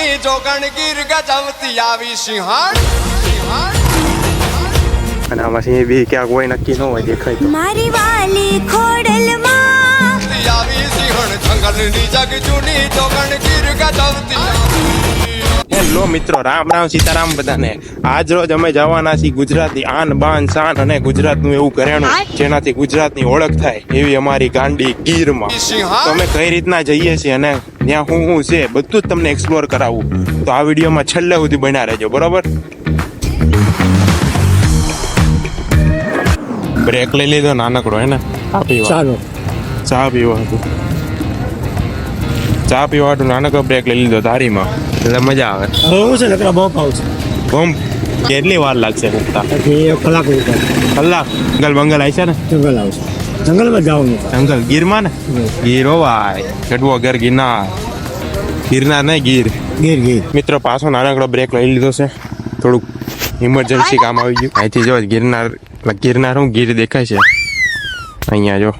જૂની જોગણ ગીર ગજવતી આવી સિંહણ. સિંહણ અને આમાં સિંહ બી ક્યાંક હોય નક્કી ન હોય દેખાય મારી વાલી ખોડલમાં આવી સિંહણ. જંગલની જગ જૂની જોગણ ગીર ગજવતી હેલો મિત્રો રામ રામ સીતારામ બધાને. આજ રોજ અમે જવાના છીએ ગુજરાતી આન બાન શાન અને ગુજરાતનું એવું ઘરેણું જેનાથી ગુજરાતની ઓળખ થાય એવી અમારી ગાંડી ગીરમાં. તો અમે કઈ રીતના જઈએ છીએ અને ત્યાં હું હું છે બધું જ તમને એક્સપ્લોર કરાવું. તો આ વિડીયોમાં છેલ્લે સુધી બન્યા રહેજો બરાબર? બ્રેક લઈ લીધો નાનકડો હે ને? ચા પીવા. ચાલો. ચા પીવા હતું. ચા પીવા હતું નાનકડો બ્રેક લઈ લીધો તારીમાં એટલે મજા આવે. બહુ છે નકરા બહુ આવશે બમ કેટલી વાર લાગશે મુકતા? કલાક કલાક ગલ બંગલ આવી છે ને? જંગલ આવશે જંગલમાં જવાનું. જંગલ ગીરમાં ને? ગીર ભાઈ. ચડવો ઘર ગિરનાર. ગિરનાર નહીં ગીર. ગીર ગીર. મિત્રો પાછો નાનકડો બ્રેક લઈ લીધો છે. થોડુંક ઇમરજન્સી કામ આવી ગયું. અહીંથી જો ગિરનાર ગિરનાર હું ગીર દેખાય છે. અહીંયા જો.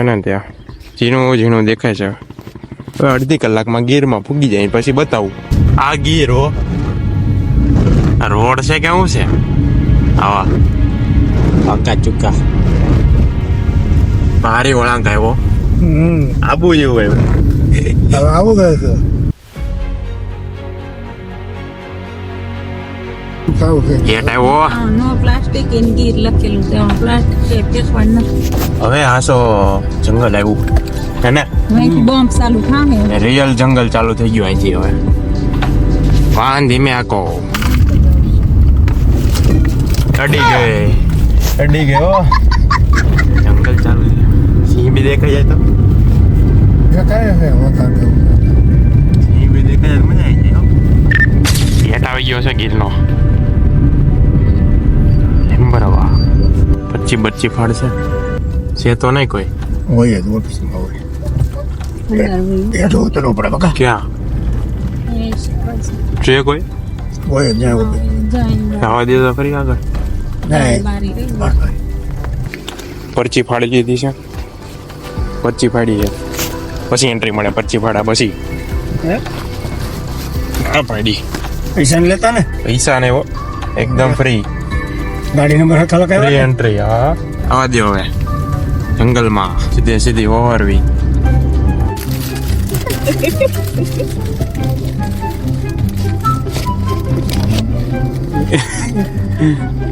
એને ત્યાં. ઝીણું ઝીણું દેખાય છે. અડધી કલાકમાં ગીરમાં ફૂગી જાય પછી બતાવું. આ ગીર હો. આ રોડ છે કે શું છે? આવા. પાકા ચુક્કા ભારે વળાંક આવ્યો આબુ જેવું આવ્યું હવે આવું ગયું છે હવે હાસો જંગલ આવ્યું હે ને રિયલ જંગલ ચાલુ થઈ ગયું અહીંથી હવે વાહન ધીમે આકો અડી ગઈ અડી ગયો જંગલ ચાલુ છે. સિંહ બી દેખાઈ જાય તો દેખાય છે વખત સિંહ બી દેખાય જાય તો મજા આવી જાય. ગેટ આવી ગયો છે ગીરનો બરાબર પચ્ચી બચ્ચી ફાડશે છે તો નહીં કોઈ હોય જ ઓફિસમાં હોય બેઠો ઉતરવું પડે બકા ક્યાં છે કોઈ હોય જ્યાં જવા દે તો ફરી આગળ પરચી ફાડી લીધી છે. પરચી ફાડી છે. પછી એન્ટ્રી મળે પરચી ફાડા પછી. હે? ફાડી. પૈસા ને લેતા ને? પૈસા ને એવો એકદમ ફ્રી ગાડી નંબર હતા ફ્રી એન્ટ્રી હા. આવા દો હવે. જંગલમાં સીધે સીધી ઓવરવી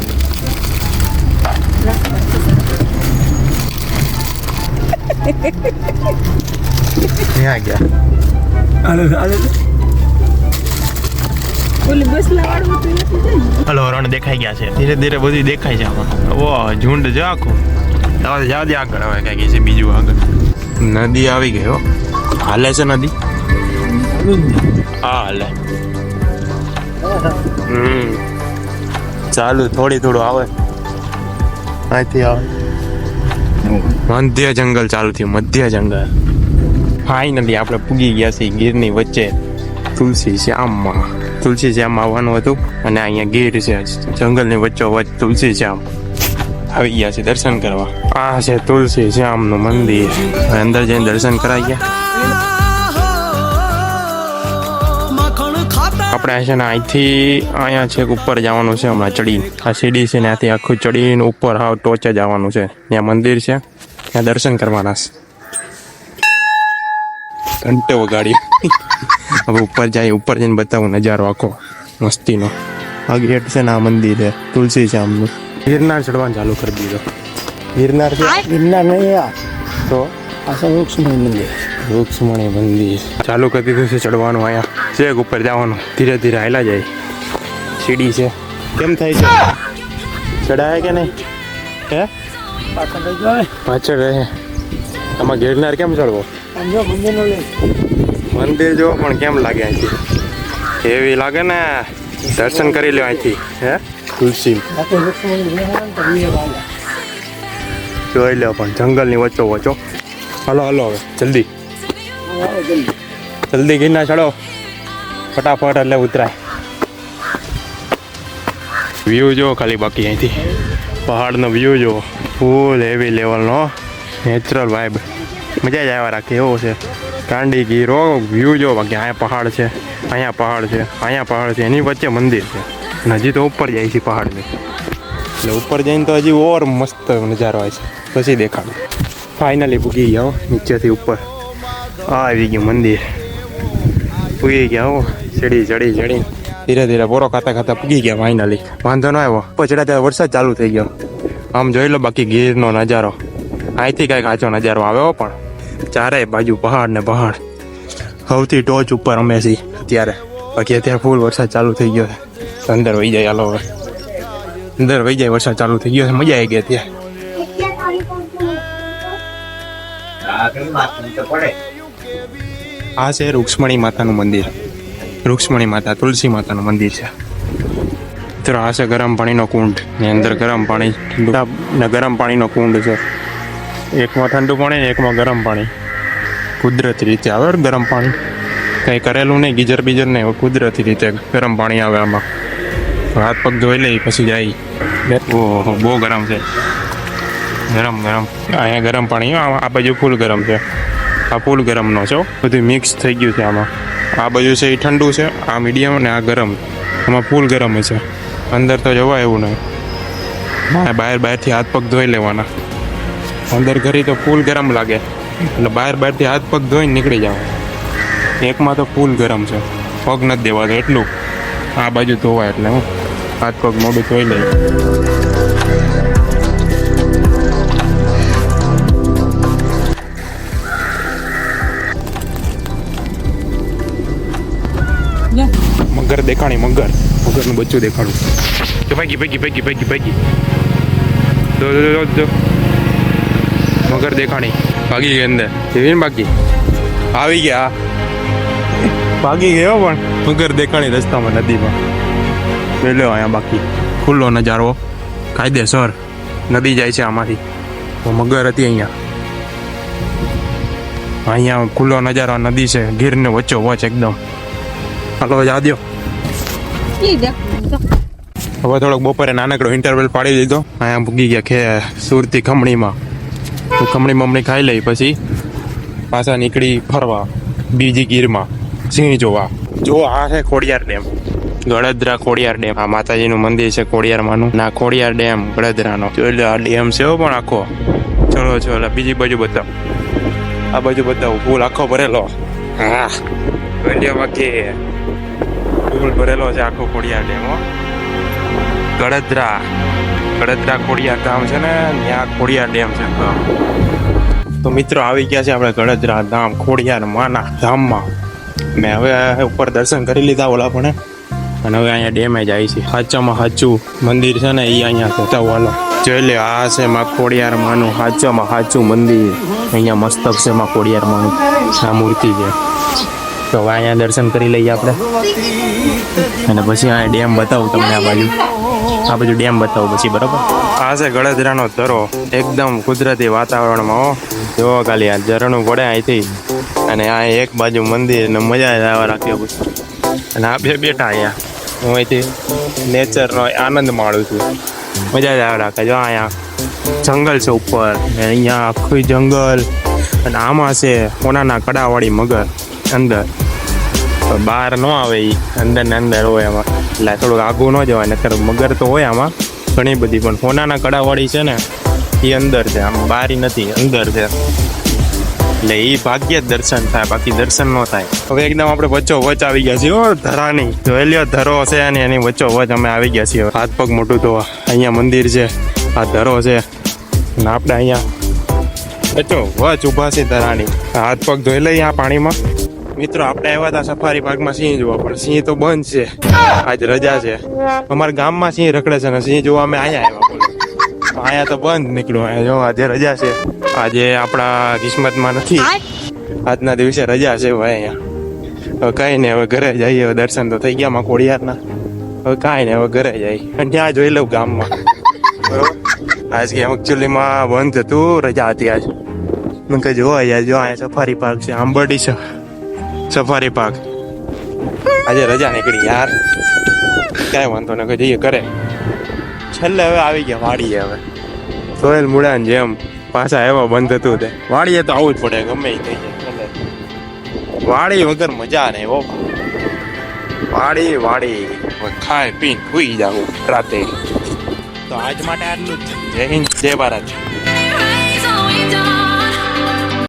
ત્યાં ગયા. નથી જાય? હલો રણ દેખાઈ ગયા છે. ધીરે ધીરે બધું દેખાય છે આમાં. ઓ ઝુંડ જો આખું. તમારે જવા દે આગળ હવે કઈ છે બીજું આગળ. નદી આવી ગઈ હો. હાલે છે નદી? હા હાલે. હમ. ચાલુ થોડી થોડું આવે. અહીંથી આવે. મધ્ય જંગલ ચાલુ થયું, મધ્ય જંગલ. ફાઇનલી આપણે પૂગી ગયા છીએ ગીરની વચ્ચે. તુલસી શ્યામમાં. તુલસી શ્યામ આવવાનું હતું અને અહીંયા ગીર છે. જંગલની વચ્ચો વચ્ચ તુલસી શ્યામ આવી ગયા છે દર્શન કરવા. આ છે તુલસી શ્યામનું મંદિર. અંદર જઈને દર્શન કરાઈ ગયા. આપણે છે ને અહીંથી અહીંયા છેક ઉપર જવાનું છે હમણાં ચડી. આ સીડી છે ને ત્યાંથી આખું ચડીને ઉપર હાવ ટોચે જવાનું છે. ત્યાં મંદિર છે. ત્યાં દર્શન કરવાના છે. ઘંટે વગાડી. હવે ઉપર જાય ઉપર જઈને બતાવું નજારો આખો. મસ્તીનો. આ ગેટ છે ને આ મંદિર છે. તુલસી શ્યામનું ગિરનાર ચડવાનું ચાલુ કરી દીધો. ગિરનાર છે? ગિરનાર નહીં તો? તો મંદિર વૃક્ષમણી મંદિર ચાલુ કરી દીધું છે ચડવાનું અહીંયા. છેક ઉપર જવાનું. ધીરે ધીરે હાલા જાય. સીડી છે. કેમ થાય છે? ચડાય કે નહીં? હે? પાછળ રહે આમાં ગિરનાર કેમ ચડવો? મંદિર જો પણ કેમ લાગે અહીંથી? એવી લાગે ને દર્શન કરી લ્યો અહીંથી. હે? તુલસી. જોઈ લો પણ જંગલની વચ્ચો વચ્ચો હાલો હલો હવે જલ્દી. જલ્દી ગીરના ચડો. ફટાફટ એટલે ઉતરાય. વ્યૂ જો ખાલી બાકી અહીંથી. પહાડનો વ્યૂ જો. ફૂલ હેવી લેવલનો નેચરલ વાઇબ મજા જ આવ્યા રાખે એવો છે. કાંડી ગીરો વ્યૂ જો બાકી. અહીંયા પહાડ છે અહીંયા પહાડ છે અહીંયા પહાડ છે એની વચ્ચે મંદિર છે. અને હજી તો ઉપર જાય છે પહાડની. એટલે ઉપર જઈને તો હજી ઓર મસ્ત નજારો આવે છે. પછી દેખાડું. ફાઇનલી પૂગી ગયા, હો, નીચેથી ઉપર. આવી ગયું મંદિર. પૂગી ગયા, હો, ચડી ચડી ચડી. ધીરે ધીરે પોરો ખાતા ખાતા પૂગી ગયા ફાઇનલી વાંધો ન આવ્યો. પછડા ત્યાં વરસાદ ચાલુ થઈ ગયો. આમ જોઈ લો બાકી ગીરનો નજારો. અહીંથી કાંઈક કાચો નજારો આવ્યો પણ ચારેય બાજુ પહાડ ને પહાડ. સૌથી ટોચ ઉપર અમે છીએ અત્યારે. બાકી અત્યારે ફૂલ વરસાદ ચાલુ થઈ ગયો છે. અંદર વહી જાય હાલો અંદર વહી જાય, વરસાદ ચાલુ થઈ ગયો છે. મજા આવી ગઈ અત્યારે. આ છે રૂક્ષ્મણી માતાનું મંદિર. રૂક્ષ્મણી માતા, તુલસી માતાનું મંદિર છે. મિત્રો, આ છે ગરમ પાણીનો કુંડ. ને અંદર ગરમ પાણી, ઠંડા, ગરમ પાણીનો કુંડ છે. એકમાં ઠંડુ પાણી ને એકમાં ગરમ પાણી. કુદરતી રીતે આવે ગરમ પાણી. કંઈ કરેલું નહીં, ગીજર બીજર નહીં કુદરતી રીતે ગરમ પાણી આવે આમાં. હાથ પગ ધોઈ લઈ પછી જાય. ઓહો, બહુ ગરમ છે. ગરમ ગરમ. અહીંયા ગરમ પાણી, આ બાજુ ફૂલ ગરમ છે. આ ફૂલ ગરમનો છે. બધું મિક્સ થઈ ગયું છે આમાં. આ બાજુ છે એ ઠંડુ છે, આ મીડિયમ અને આ ગરમ. આમાં ફૂલ ગરમ છે અંદર તો જવાય એવું નહીં. બહાર બહાર, બહારથી હાથ પગ ધોઈ લેવાના. અંદર ઘરી તો ફૂલ ગરમ લાગે. એટલે બહાર, બહારથી હાથ પગ ધોઈને નીકળી જવા એકમાં તો ફૂલ ગરમ છે. પગ નથી દેવાતો, એટલું. આ બાજુ ધોવાય એટલે, હું. હાથ પગ મોડું ધોઈ લઈ મગર દેખાણી મગર. મગરનું બચ્ચું દેખાડું. તો ભાગી ભાગી ભાગી ભાગી ભાગી. જો જો જો મગર દેખાણી. ભાગી ગઈ અંદર. જેવી બાકી? આવી ગયા. ભાગી ગયો પણ. મગર દેખાણી રસ્તામાં નદીમાં. મેલ્યો અહીંયા બાકી. ખુલ્લો નજારો. કાયદેસર. નદી જાય છે આમાંથી. તો મગર હતી અહીંયા. અહીંયા ખુલ્લો નજારો નદી છે. ગીરને વચ્ચો વચ એકદમ. હાલો જા દ્યો ઈ દેખ જો. હવે થોડોક બપોરે નાનકડો ઇન્ટરવેલ પાડી દીધો. અહીંયા ભૂગી ગયા કે સુરતી ખમણીમાં. તો ખમણી મમણી ખાઈ લઈ, પછી પાછા નીકળી ફરવા બીજી ગીરમાં, સિંહ જોવા. જો આ છે ખોડિયાર ડેમ. ગળદરા ખોડિયાર ડેમ. આ માતાજીનું મંદિર છે ખોડિયારમાંનું. ના, ખોડિયાર ડેમ, ગળદરાનો. જોઈ લો આ ડેમ છે પણ આખો. ચલો ચલો, બીજી બાજુ બતાવ. આ બાજુ બતાવું. ફૂલ આખો ભરેલો. હા. બાકી ફૂલ ભરેલો છે આખો ખોડિયાર ડેમ ગળદરા ગળદરા ખોડિયાર ગામ છે ને, ત્યાં ખોડિયાર ડેમ છે તો. મિત્રો, આવી ગયા છે આપણે ગળદરા ધામ, ખોડિયાર માના ધામમાં. મેં હવે ઉપર દર્શન કરી લીધા ઓલા પણ. અને હવે અહીંયા ડેમે જાય છે. સાચામાં સાચું મંદિર છે ને એ અહીંયા વાલો જોઈ લે આ છે માં ખોડિયાર માનું સાચામાં સાચું મંદિર. અહીંયા મસ્તક છે માં ખોડિયાર માનું. આ મૂર્તિ છે. તો હવે અહીંયા દર્શન કરી લઈએ આપણે. અને પછી આ ડેમ બતાવું તમને આ બાજુ. આ બાજુ ડેમ બતાવું પછી, બરાબર? આ છે ગળદરાનો ધરો. એકદમ કુદરતી વાતાવરણમાં જોવો ખાલી, આ ઝરણું પડે અહીંથી. અને આ એક બાજુ મંદિર ને મજા જ આવવા રાખ્યો પછી અને આ બે બેઠા અહીંયા. હું અહીંથી નેચરનો આનંદ માણું છું. મજા જ આવે રાખે. જો અહીંયા જંગલ છે ઉપર. ને અહીંયા આખું જંગલ. અને આમાં છે કોનાના કડાવાળી મગર અંદર. બહાર ન આવે એ અંદર ને અંદર હોય એમાં એટલે થોડુંક આગું ન જવાય, નકર મગર તો હોય આમાં. ઘણી બધી, પણ સોનાના કડાવાળી છે ને એ અંદર છે. આમ બારી નથી, અંદર છે. એટલે એ ભાગ્ય જ દર્શન થાય, બાકી દર્શન ન થાય. હવે એકદમ આપણે વચ્ચો વચ આવી ગયા છીએ ધરાની. જોઈ લ્યો ધરો છે અને એની વચ્ચો વચ અમે આવી ગયા છીએ. હાથ પગ મોટું ધોવા અહીંયા મંદિર છે, આ ધરો છે. અને આપણે અહીંયા વચ્ચો વચ ઊભા છે ધરાની. હાથ પગ ધોઈ લઈએ આ પાણીમાં. મિત્રો, આપણે આવ્યા હતા સફારી પાર્કમાં સિંહ જોવા, પણ સિંહ તો બંધ છે. આજ રજા છે. અમારા ગામમાં સિંહ રખડે છે ને સિંહ જોવા અમે અહીંયા આવ્યા અહીંયા તો બંધ નીકળ્યું. અહીંયા જો, આજે રજા છે. આજે આપણા કિસ્મતમાં નથી. આજના દિવસે રજા છે ભાઈ અહીંયા. હવે કાંઈ નહીં, હવે ઘરે જઈએ. હવે દર્શન તો થઈ ગયા માં કોડિયારના હવે કાંઈ નહીં, હવે ઘરે જઈ અને ત્યાં જોઈ લઉં ગામમાં. બરોબર? આજ કે એકચ્યુઅલીમાં બંધ હતું, રજા હતી આજ. મેં કહે જોવા જો, અહીંયા સફારી પાર્ક છે. આંબરડી છે. સફારી પાર્ક આજે રજા નીકળી યાર. કાંઈ વાંધો ન જઈએ કરે છેલ્લે હવે આવી ગયા વાડીએ હવે. સોહેલ મુડાન જેમ પાછા એવા બંધ હતું તે. વાડીએ તો આવું જ પડે ગમે એ થઈ જાય વાડી વગર મજા નહીં હો. વાડી વાડી. ખાય પીને સુઈ જાવ રાતે. તો આજ માટે આટલું જ. જય હિન્દ જય ભારત.